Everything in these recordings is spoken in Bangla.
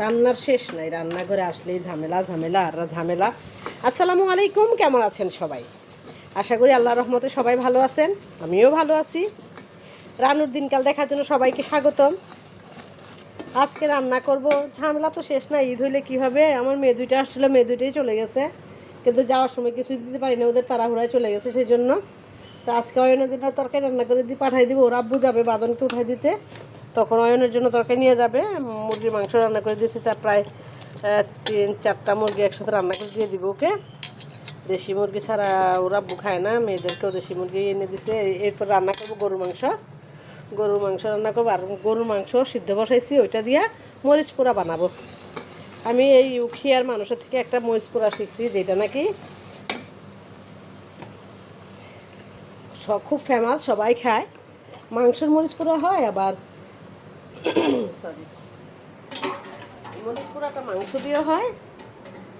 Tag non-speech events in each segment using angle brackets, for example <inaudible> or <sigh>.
রান্নার শেষ নাই, রান্নাঘরে আসলেই ঝামেলা ঝামেলা, আর ঝামেলা। আসসালামু আলাইকুম, কেমন আছেন সবাই? আশা করি আল্লাহ রহমতে সবাই ভালো আছেন, আমিও ভালো আছি। রানুর দিনকাল দেখার জন্য সবাইকে স্বাগতম। আজকে রান্না করব, ঝামেলা তো শেষ না ঈদ হইলে কী হবে? আমার মেয়ে দুইটা আসছিল, মেয়ে দুইটাই চলে গেছে। কিন্তু যাওয়ার সময় কিছু দিতে পারি না ওদের তাড়াহুড়ায় চলে গেছে সেই জন্য তো আজকে অয়নের জন্য তরকারি রান্না করে দিয়ে পাঠাই দিব, ওরা আব্বু যাবে বাদনকে উঠাই দিতে। তখন অয়নের জন্য তরকারি নিয়ে যাবে। মুরগির মাংস রান্না করে দিয়েছে প্রায় তিন, চারটা মুরগি একসাথে রান্না করে দিয়ে দিব ওকে। দেশি মুরগি ছাড়া ওরা খায় না, মেয়েদেরকেও দেশি মুরগি এনে দিছে। এরপর রান্না করব গরুর মাংস। গরুর মাংস রান্না করব আর গরুর মাংস সিদ্ধ বসাইছি, ওইটা দিয়ে মরিচ পোড়া বানাবো। আমি এই উখিয়ার মানুষের থেকে একটা মরিচ পোড়া শিখছি, যেটা নাকি খুব ফেমাস সবাই খায়। মাংসের মরিচ পোড়া হয়, আবার সরি। মরিচ মাংস দিয়ে হয়।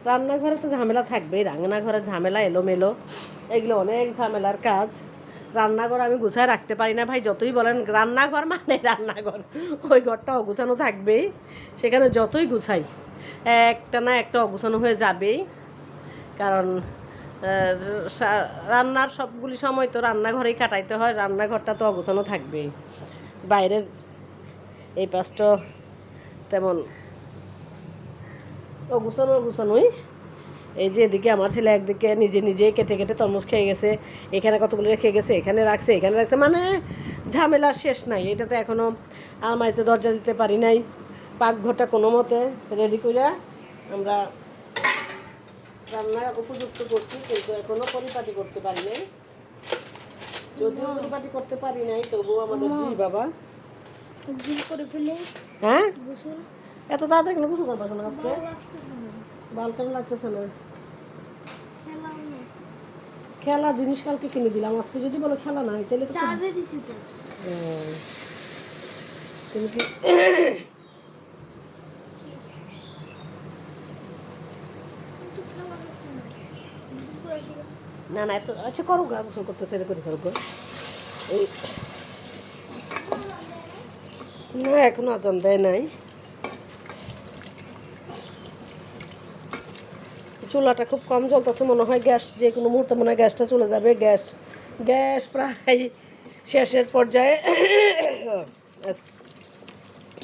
রান্নাঘরে তো ঝামেলা থাকবেই, রান্নাঘরে ঝামেলা, এলোমেলো, এগুলো অনেক ঝামেলার কাজ। রান্নাঘর আমি গুছায় রাখতে পারি না ভাই, যতই বলেন রান্নাঘর মানে রান্নাঘর, ওই ঘরটা অগুছানো থাকবেই। সেখানে যতই গুছাই, একটা না একটা অগুছানো হয়ে যাবেই। কারণ রান্নার সবগুলি সময় তো রান্নাঘরেই কাটাইতে হয়, রান্নাঘরটা তো অগোছানো থাকবেই। বাইরের এই পাশটা তেমন। অগুছানো অগুছানোই এই যে এদিকে আমার ছেলে একদিকে নিজে নিজে কেটে কেটে তরমুজ খেয়ে গেছে। এখানে কতগুলো রেখে গেছে, এখানে রাখছে এখানে রাখছে। মানে ঝামেলার শেষ নাই এটাতে এখনও আলমারিতে দরজা দিতে পারি নাই। পাকঘরটা কোনো মতে রেডি করে আমরা রান্নার উপযুক্ত করছি, কিন্তু এখনও পরিপাটি করতে পারি নাই। যদিও পরিপাটি করতে পারি নাই, তবুও আমাদের জি বাবা হ্যাঁ? এত তাড়াতাড়ি কোনো কিছু করব না আজকে ভালো লাগতেছে না। বাল কেন লাগতেছে না? খেলাও খেলা জিনিস কালকে কিনে দিলাম। আজকে যদি বলো খেলা নাই তাহলে। তুমি কি না। না এত আচ্ছা করো গোসল করতে সেটা করে করো এই না, এখনও আজান দেয় নাই। চুলাটা খুব কম জ্বলতেছে, মনে হয় গ্যাস, যে কোনো মুহূর্তে মনে হয় গ্যাসটা চলে যাবে। গ্যাস গ্যাস প্রায় শেষের পর্যায়ে।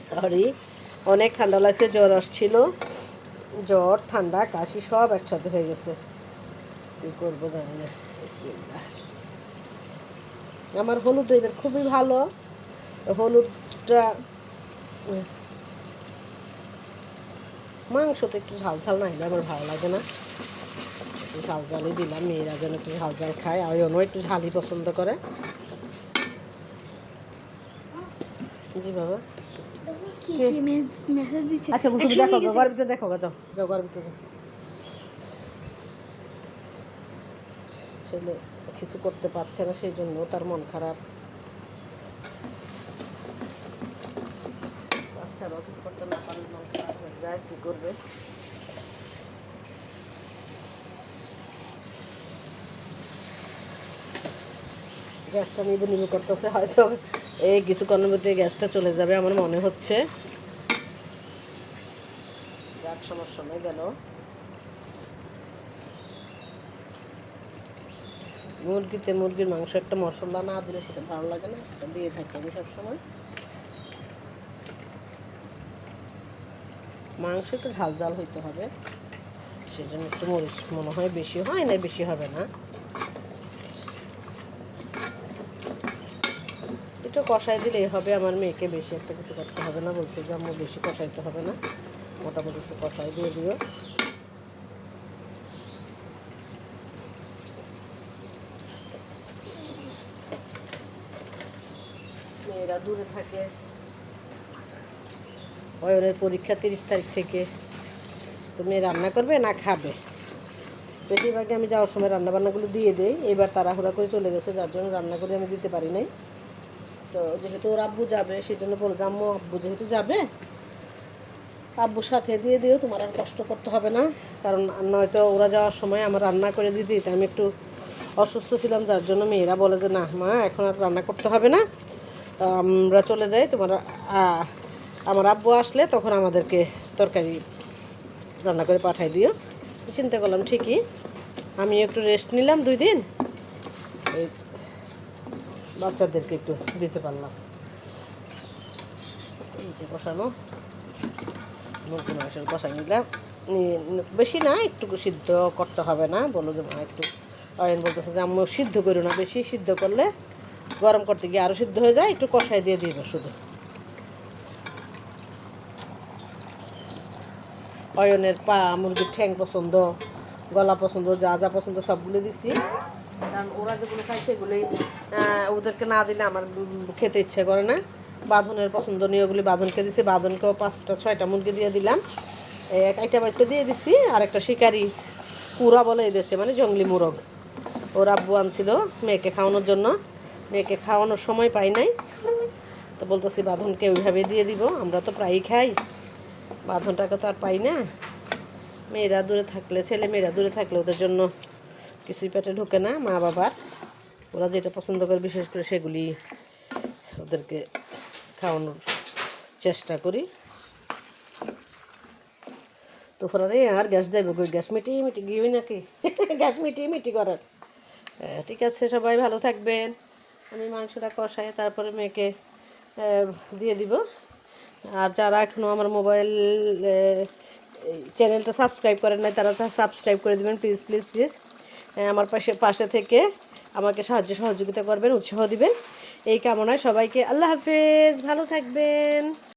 সরি অনেক ঠান্ডা লাগছে, জ্বর আসছিল। জ্বর, ঠান্ডা, কাশি সব একসাথে হয়ে গেছে। কী করব জানি না। আমার হলুদ এবার খুবই ভালো। হলুদটা উম, মাংস তো একটু ঝাল ঝাল না হলে আমার ভালো লাগে না। একটু ঝাল ঝালই দিলাম মেয়েরা যেন একটু ঝাল ঝাল খায় আর অন্য একটু ঝালই পছন্দ করে। জি বাবা। আচ্ছা তুমি দেখো গো, গেছে। ঘরের ভিতরে দেখো যাও যাও ঘরের ভিতরে যাও। ছেলে কিছু করতে পারছে না সেই জন্য তার মন খারাপ বাচ্চারাও কিছু করতে না পারলে মন যায় কী করবে? গ্যাসটা নিবু নিবু করতেছে, হয়তো এই কিছুক্ষণের মধ্যে গ্যাসটা চলে যাবে আমার মনে হচ্ছে। যাক, সমস্যা নেই, গেল। মুরগিতে মুরগির মাংস একটা মশলা না দিলে সেটা ভালো লাগে না, সেটা দিয়ে থাকি আমি সবসময়। মাংস একটু ঝাল ঝাল হইতে হবে। সেজন্য একটু মরিচ মনে হয় বেশি হয় না, বেশি হবে না। একটু কষাই দিলেই হবে, আমার মেয়েকে বেশি একটা কিছু করতে হবে না, বলছে যে আমার বেশি কষাইতে হবে না, মোটামুটি একটু কষাই দিয়ে দিও। মেয়েরা দূরে থাকে। অয়নের পরীক্ষা তিরিশ তারিখ থেকে। তুমি রান্না করবে না খাবে? বেশিরভাগই আমি যাওয়ার সময় রান্নাবান্নাগুলো দিয়ে দিই। এবার তাড়াহুড়া করে চলে গেছে, যার জন্য রান্না করে আমি দিতে পারি নাই। তো যেহেতু ওর আব্বু যাবে সেই জন্য বললাম, আম্মু, আব্বু যেহেতু যাবে, আব্বুর সাথে দিয়ে দিও, তোমার আর কষ্ট করতে হবে না। কারণ নয়তো ওরা যাওয়ার সময় আমার রান্না করে দিতে। দিতে আমি একটু অসুস্থ ছিলাম, যার জন্য মেয়েরা বলে যে, না মা, এখন আর রান্না করতে হবে না। আমরা চলে যাই, তোমার আমার আব্বু আসলে তখন আমাদেরকে তরকারি রান্না করে পাঠাই দিও। চিন্তা করলাম ঠিকই। আমি একটু রেস্ট নিলাম দুই দিন। এই বাচ্চাদেরকে একটু দিতে পারলাম। এই যে বসানো। মুরগি মাংসের কষা নিলাম। বেশি না একটু সিদ্ধ করতে হবে না। বলো যে মা একটু অয়ন বলতেছে যে আম্মু সিদ্ধ করো না, বেশি সিদ্ধ করলে গরম করতে গিয়ে আরও সিদ্ধ হয়ে যায়, একটু কষাই দিয়ে দিবে শুধু। অয়নের পা, মুরগির ঠ্যাং পছন্দ, গলা পছন্দ, যা যা পছন্দ সবগুলো দিছি। কারণ ওরা যেগুলো খায় সেগুলোই ওদেরকে না দিলে আমার খেতে ইচ্ছে করে না। বাঁধনের পছন্দ পছন্দনীয়গুলি বাঁধনকে দিছি। বাঁধনকেও পাঁচটা, ছয়টা মুরগি দিয়ে দিলাম। এক একটা বাইসে দিয়ে দিছি। আর একটা শিকারি পুরা বলে এই দেশে মানে জঙ্গলি মুরগ। ওর আব্বু আনছিল মেয়েকে খাওয়ানোর জন্য। মেয়েকে খাওয়ানোর সময় পাই নাই। তো বলতেছি, বাঁধনকে ওইভাবে দিয়ে দিব। আমরা তো প্রায়ই খাই। বাঁধনটাকে তো আর পাই না। মেয়েরা দূরে থাকলে ছেলে মেয়েরা দূরে থাকলে ওদের জন্য কিছুই পেটে ঢোকে না মা বাবার। ওরা যেটা পছন্দ করে বিশেষ করে সেগুলি ওদেরকে খাওয়ানোর চেষ্টা করি। তো ফরারে আর গ্যাস দেবে গ্যাস মিটি মিটি গিয়ে নাকি? <laughs> গ্যাস মিটি মিটি করার। হ্যাঁ, ঠিক আছে সবাই ভালো থাকবেন। আমি মাংসটা কষাই তারপরে মেয়েকে দিয়ে দিব। আর যারা এখনও আমার মোবাইল চ্যানেলটা সাবস্ক্রাইব করেন নাই, তারা সাবস্ক্রাইব করে দেবেন প্লিজ প্লিজ প্লিজ আমার পাশে পাশে থেকে আমাকে সাহায্য সহযোগিতা করবেন, উৎসাহ দিবেন। এই কামনায় সবাইকে আল্লাহ হাফেজ, ভালো থাকবেন।